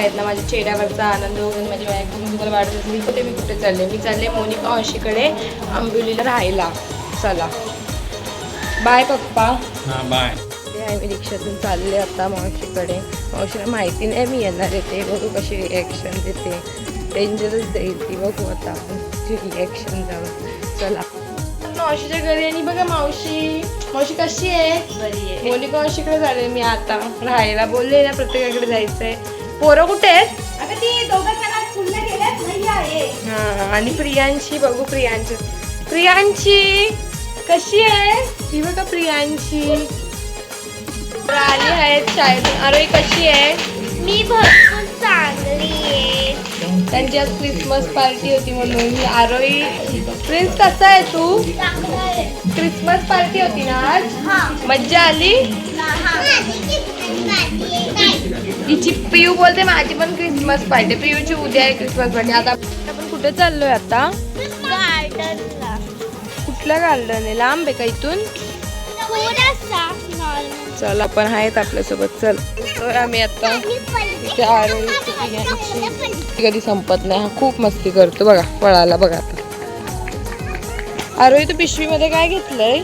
आहेत ना माझ्या चेहऱ्यावरचा आनंद वगैरे माझी मी तुम्हाला वाटत असेल कुठे मी कुठे चालले? मी चालले मोनिका हॉशीकडे आंबोलीला राहायला. चला. बाय पप्पा. हां बाय ते आहे मी रिक्षातून चालले आता मावशीकडे. मावशीला माहिती नाही मी येणार आहे ते. बघू कशी रिॲक्शन देते. डेंजरच देईल ती बघू आता. आपण रिॲक्शन जाऊन चला. मावशीच्या घरी आणि बघा मावशी. मावशी कशी आहे? बरी आहे. मोनिका मावशीकडे झाले मी आता. राहायला बोलले ना प्रत्येकाकडे जायचंय. पोरं कुठे आहेत? हा आणि प्रियांशी बघू प्रियांची प्रियांशी कशी आहे? ही बघा प्रियांशी. आली आहेत शाळेतून अरे कशी आहे? मी भरपूर चांगली आहे. त्यांची आज क्रिसमस पार्टी होती म्हणून. ही आरोही प्रिन्स कसा आहे तू? क्रिसमस पार्टी होती ना आज? मज्जा आली? तिची पियू बोलते माझी पण क्रिसमस पार्टी पियूची उद्या आहे क्रिसमस पार्टी आता आपण कुठे चाललोय आता? गार्डनला. कुठलं गार्डन आहे लांब आहे का इथून? चल आपण आहेत आपल्यासोबत. चल. तर आम्ही आता इथे ती कधी संपत नाही. हा खूप मस्ती करतो बघा पळाला बघा आता. आरोही तू पिशवीमध्ये काय घेतलंय?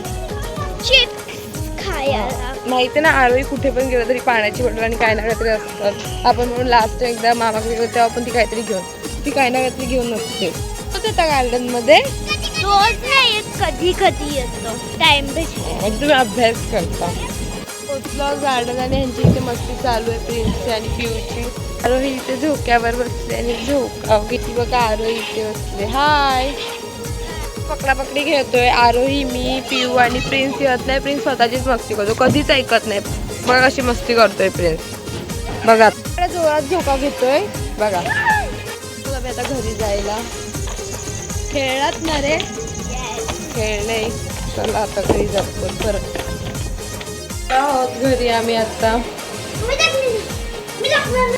माहिती ना आरोही कुठे पण गेलं तरी पाण्याची बॉटल आणि काय ना काहीतरी असतात आपण म्हणून लास्ट एकदा मामाकडे गेलो तेव्हा पण ती काहीतरी घेऊन ती काय ना काहीतरी घेऊन नसते त्या गार्डनमध्ये रोज नाही येत कधी कधी येतो टाइम तुम्ही अभ्यास करता. पोचलो गार्डन आणि ह्यांची इथे मस्ती चालू आहे प्रिन्सची आणि पिऊची आरोही इथे झोक्यावर बसले आणि झोका किती बघा आरोही इथे बसले. हाय पकडापकडी खेळतोय. आरोही मी पिऊ आणि प्रिन्स येत नाही प्रिन्स स्वतःचीच मस्ती करतो. कधीच ऐकत नाही. मग अशी मस्ती करतोय प्रिन्स. बघा. जोरात झोका घेतोय. बघा. तुला मी आता घरी जायला. खेळत ना रे. खेळले चला आता घरी जातो. परत आहोत घरी आम्ही आता?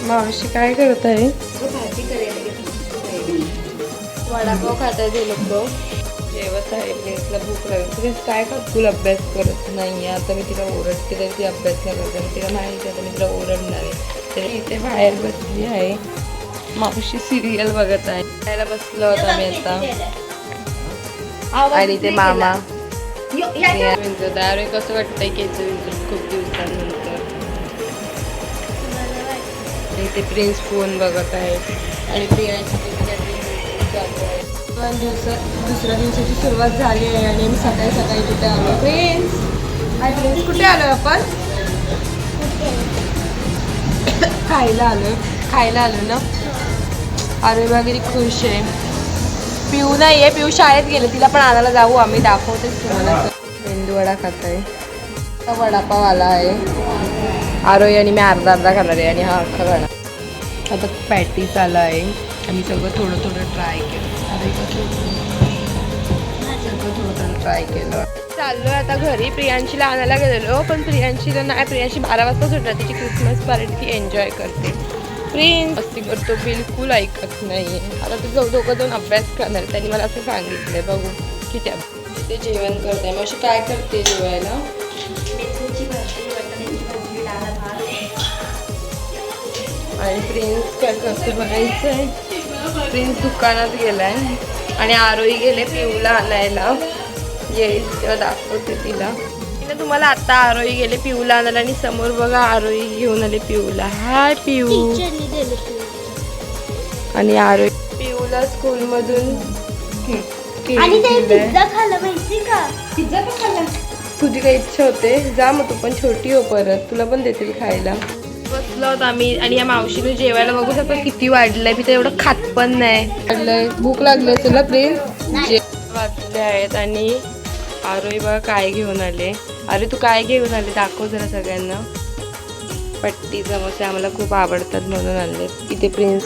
मावशी काय करत आहे? वडापाव खात आहे ते लोक. जेवत आहे प्रिन्सला भूक लागली. प्रिन्स काय तुला अभ्यास करत नाही आता मी तिला ओरडते तरी ती अभ्यास नाही. करत तिला माहिती आहे आता मी तिला ओरडणार आहे. तरी इथे बाहेर बसली आहे. मावशी सिरियल बघत आहे. खायला बसलो होतो आम्ही आता. आणि ते मामा. अरे कसं वाटतंय केचं विंचून खूप दिवसांनंतर. इथे प्रिन्स फोन बघत आहे. आणि प्रियांची दोन दिवसात दुसऱ्या दिवसाची सुरुवात झाली आहे आणि मी सकाळी सकाळी कुठे आलो? फ्रेंड्स हाय फ्रेंड्स कुठे आलो आपण? खायला आलो खायला आलो ना? अरे वगैरे खुश आहे. पिऊ नाही आहे पिऊ शाळेत गेले. तिला पण आणायला जाऊ आम्ही दाखवतेच तुम्हाला. मेंदू वडा खात आहे वडापाव आला आहे. आरोही आणि मी अर्धा अर्धा खाणार आहे आणि हा अख्खा खाणार आता पॅटीस आला आहे. आम्ही सगळं थोडं थोडं ट्राय केलं. ट्राय केलं चाललोय आता घरी. प्रियांशीला आणायला गेलेलो पण प्रियांशीला नाही प्रियांशी बारा वाजता सुटणार तिची क्रिसमस पार्टी ती एन्जॉय करते. प्रिन्स मस्ती करतो. बिलकुल ऐकत नाही आता ते जाऊ दोघं जाऊन अभ्यास करणार त्यांनी मला असं सांगितलंय बघू. किती अभ्यास ते जेवण करते मग अशी काय करते जेवायला? आणि प्रिन्स काय करते बघायचं आहे प्रिन्स दुकानात गेलाय. आणि आरोही गेले पिऊला आणायला. येईल तेव्हा दाखवते तिला. तुम्हाला आता आरोही गेले पिऊला आणायला आणि समोर बघा आरोही घेऊन आले पिऊला. हाय पिऊ. आणि आरोही पिऊला स्कूलमधून तुझी काही इच्छा होते? जा मग तू पण छोटी हो परत. तुला पण देतील खायला. बसलो होतो आम्ही आणि या मावशीने जेवायला बघू शकतो किती वाढलंय. मी तर एवढं खात पण नाही. वाढलंय. भूक लागली तुला जे वाटले आहेत आणि आरोही बघा काय घेऊन आले. अरे तू काय घेऊन आले? दाखव जरा सगळ्यांना. पट्टी समोसे आम्हाला खूप आवडतात म्हणून आणले. इथे प्रिन्स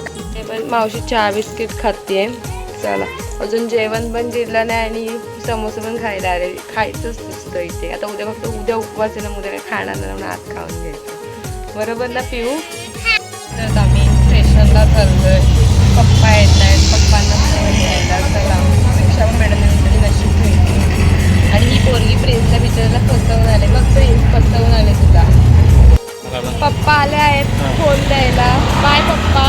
पण मावशी चहा बिस्किट खाते चला. अजून जेवण पण जिरलं नाही आणि समोसे पण खायला आले. खायचंच दिसतं इथे. आता उद्या फक्त उद्या उपवास आहे ना उद्या काही खाणार नाही म्हणून आज खाऊन घ्यायचं. बरोबर ना पिऊ. तर आम्ही स्टेशनला चाललोय. पप्पा येत आहेत पप्पांना पण यायला चला. रिक्षा मॅडम तरी नशीब भेटली आणि ही पोरगी प्रिन्सच्या बिचाराला फसवून आले. मग प्रिन्स फसवून आले तुला. पप्पा आले आहेत. फोन द्यायला. बाय पप्पा.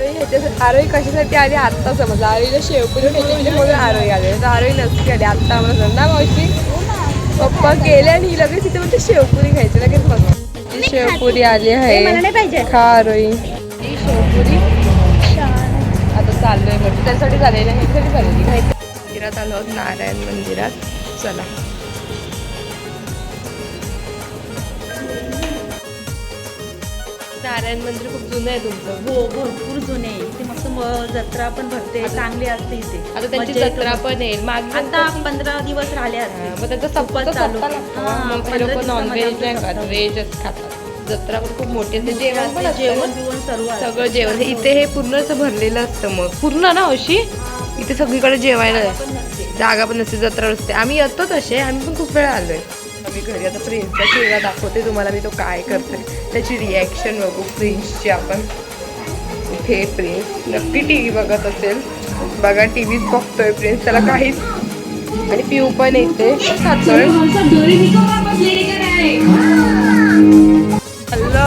ह्याच्यासाठी आरोही कशासाठी आली? आत्ता समजलं. आरोहीला शेवपुरी म्हणजे म्हणून आरोही आले. तर आरोही नसती आली. आत्ता आम्हाला समजलं ना मावशी? पप्पा गेले आणि ही लगेच तिथे म्हणते शेवपुरी खायची. लगेच मस्त ही शेवपुरी आली आहे. खा ही शेवपुरी आता चाललोय म्हणजे त्यासाठी चालेल ह्याच्यासाठी चालली मंदिरात आलो नारायण मंदिरात. चला. नारायण मंदिर खूप जुनं आहे तुमचं हो भरपूर जुने आहे. इथे मस्त म- जत्रा पण भरते चांगली असते इथे आता त्यांची मजा येते. जत्रा पण येईल मागे आता पंधरा दिवस राहिले हा, असते मग त्यांचा सप्ताह चालू. सप्ताह लागतो. हा, मग ते पंधरा लोक दिवसामध्ये नॉनव्हेज नाही आमचं खात सप्ताह. व्हेजच खातात जत्रा पण खूप मोठी असते जेवण पण असतं जेवण ना. बिवण सर्व असतं. सगळं जेवण इथे हे पूर्ण असं भरलेलं असतं मग पूर्ण ना अशी इथे सगळीकडे जेवायला आहे. पण नसते. जागा पण नसते जत्रा असते आम्ही येतो तसे आम्ही पण खूप वेळा आलोय आम्ही घरी आता प्रिन्सचा चेहरा दाखवते तुम्हाला मी तो काय करते त्याची रिॲक्शन बघू प्रिन्सची आपण. इथे प्रिन्स नक्की टी व्ही बघत असेल. बघा टी व्हीच बघतोय प्रिन्स त्याला काहीच आणि पिऊ पण येते. खातोय हॅलो.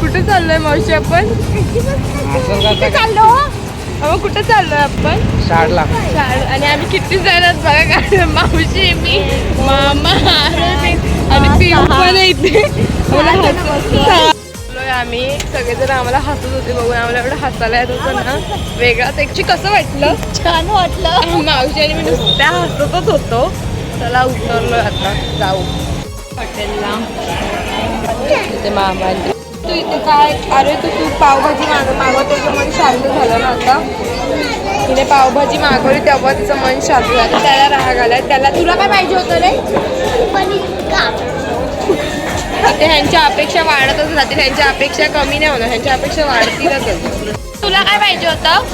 कुठे चाललोय मावशी आपण? कुठे चाललो. अहो कुठे चाललोय आपण? शाळला आणि आम्ही किती जण बघा मावशी मी. मामा. आम्ही. सगळेजण आम्हाला हसत होते बघून. आम्हाला एवढं हसायला येत होतं ना. वेगळाच. ॲक्च्युली कसं वाटलं? छान वाटलं. मावशी आणि मी नुसत्या हसतच होतो. चला उतरलोय आता. जाऊ. हॉटेलला. मामा तू इथे काय? अरे तू तू पावभाजी माग मागवतो मन शांत झालं ना आता. तिने पावभाजी मागवली तेव्हा तिचं मन शांत झालं. त्याला राग आलाय. त्याला तुला काय पाहिजे होतं रे? इथे ह्यांच्या अपेक्षा वाढतच राहतील ह्यांच्या अपेक्षा कमी नाही होणार. ह्यांच्या अपेक्षा वाढतीलच तुला काय पाहिजे होतं?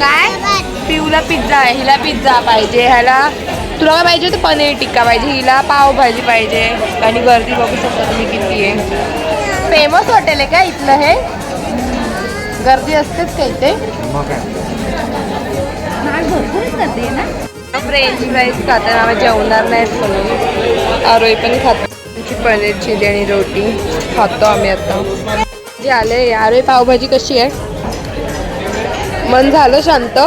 काय? पिऊला पिझ्झा आहे हिला पिझ्झा पाहिजे. ह्याला तुला काय पाहिजे होतं? पनीर टिक्का पाहिजे. हिला पावभाजी पाहिजे. आणि गर्दी बघू शकता तुम्ही किती आहे. फेमस हॉटेल आहे का इथलं हे? गर्दी असतेच का इथे मग काय? ना? फ्रेंच फ्राईज खाताना आम्ही जेवणार नाहीत म्हणून. आरोही पण खातो. आमची पनीर चिली आणि रोटी खातो आम्ही आता. जे आले आरोही पावभाजी कशी आहे? मन झालं शांत?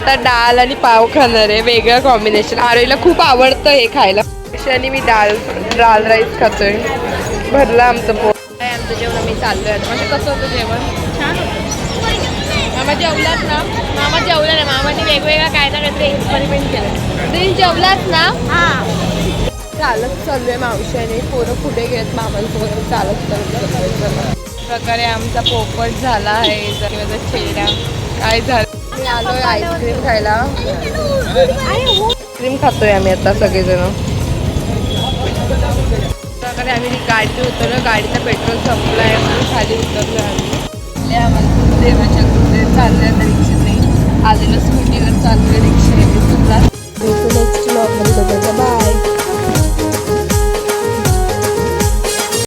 आता डाळ आणि पाव खाणार आहे वेगळं कॉम्बिनेशन आरोहीला खूप आवडतं हे खायला. आणि मी डाळ डाळ राईस खातोय. भरला आमचं पोट. आमचं जेवण आम्ही चाललोय आता. म्हणजे कसं होतं जेवण? छान होतं. मामा जेवलात ना? मामा जेवला ना मामाने वेगवेगळा काय ना काहीतरी एक्सपेरिमेंट केलं. तुम्ही जेवलात ना? हा. चालत चाललोय मावशाने पोरं पुढे गेत मामांसोबत चालत चालत प्रकारे आमचा पोपट झाला आहे. जर माझा चेहरा काय झालं. मी आलोय आईस्क्रीम खायला. आईस्क्रीम खातोय आम्ही आता सगळेजण. प्रकारे आम्ही गाडी उतरलो. गाडीचं पेट्रोल संपलं आहे म्हणून खाली उतरलो आम्ही. आम्हाला खूप देवाच्या कुठे चाललोय आता रिक्षेने आलेलं स्कूटीवर चाललोय रिक्षेने सुद्धा नेक्स्ट ब्लॉगमध्ये बघायचं